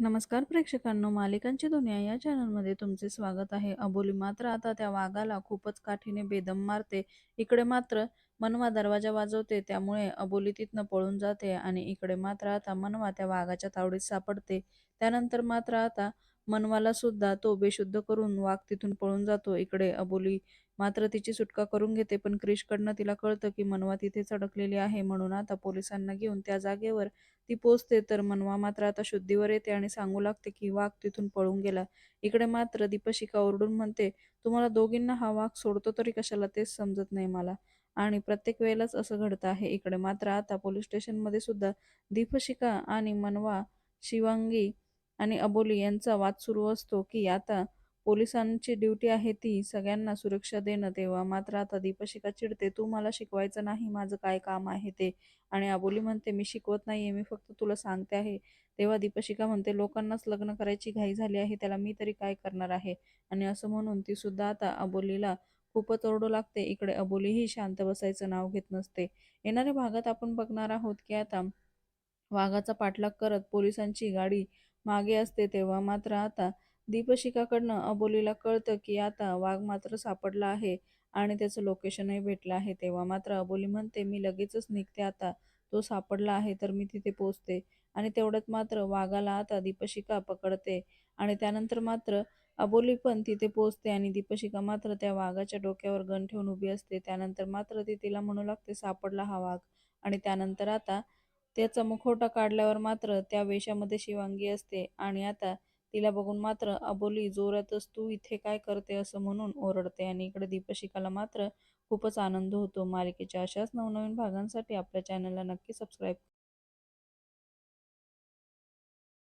नमस्कार प्रेक्षकांनो मालिकांची दुनिया या चॅनलमध्ये तुमचे स्वागत आहे. अबोली मात्र आता त्या वाघाला खूपच काठीने बेदम मारते. इकडे मात्र मनवा दरवाजा वाजवते त्यामुळे अबोली तिथनं पळून जाते आणि इकडे मात्र आता मनवा त्या वाघाच्या तावडीत सापडते. त्यानंतर मात्र आता मनवाला सुद्धा तो बेशुद्ध करून वाघ तिथून पळून जातो. इकडे अबोली मात्र तिची सुटका करून घेते पण क्रिशकडनं तिला कळतं की मनवा तिथेच अडकलेली आहे. म्हणून आता पोलिसांना घेऊन त्या जागेवर ती पोचते. तर मनवा मात्र आता शुद्धीवर येते आणि सांगू लागते की वाघ तिथून पळून गेला. इकडे मात्र दीपशिका ओरडून म्हणते तुम्हाला दोघींना हा वाघ सोडतो तरी कशाला तेच समजत नाही मला? आणि प्रत्येक वेळेलाच असं घडतं आहे. इकडे मात्र आता पोलीस स्टेशनमध्ये सुद्धा दीपशिका आणि मनवा शिवांगी आणि अबोली यांचा वाद सुरू असतो की आता पोलिसांची ड्युटी आहे ती सगळ्यांना सुरक्षा देणं. तेव्हा मात्र आता दीपशिका चिडते तू मला शिकवायचं नाही माझं काय काम आहे ते? आणि अबोली म्हणते मी शिकवत नाहीये मी फक्त तुला सांगते आहे. तेव्हा दीपशिका म्हणते लोकांनाच लग्न करायची घाई झाली आहे त्याला मी तरी काय करणार आहे? आणि असं म्हणून ती सुद्धा आता अबोलीला खूपच ओरडू लागते. इकडे अबोलीही शांत बसायचं नाव घेत नसते. येणाऱ्या भागात आपण बघणार आहोत की आता वाघाचा पाठलाग करत पोलिसांची गाडी मागे असते तेव्हा मात्र आता दीपशिकाकडनं अबोलीला कळतं की आता वाघ मात्र सापडला आहे आणि त्याचं लोकेशनही भेटलं आहे. तेव्हा मात्र अबोली म्हणते मी लगेचच निघते आता. तो सापडला आहे तर मी तिथे पोचते आणि तेवढ्यात मात्र वाघाला आता दीपशिका पकडते आणि त्यानंतर मात्र अबोली पण तिथे पोचते आणि दीपशिका मात्र त्या वाघाच्या डोक्यावर गण ठेवून उभी असते. त्यानंतर मात्र ती तिला म्हणू लागते सापडला हा वाघ. आणि त्यानंतर आता त्याचा मुखवटा काढल्यावर मात्र त्या वेशामध्ये शिवांगी असते आणि आता तिला बघून मात्र अबोली जोरातच तू इथे काय करते? असं म्हणून ओरडते आणि इकडे दीपशिकाला मात्र खूपच आनंद होतो. मालिकेच्या अशाच नवनवीन भागांसाठी आपल्या चॅनलला नक्की सबस्क्राईब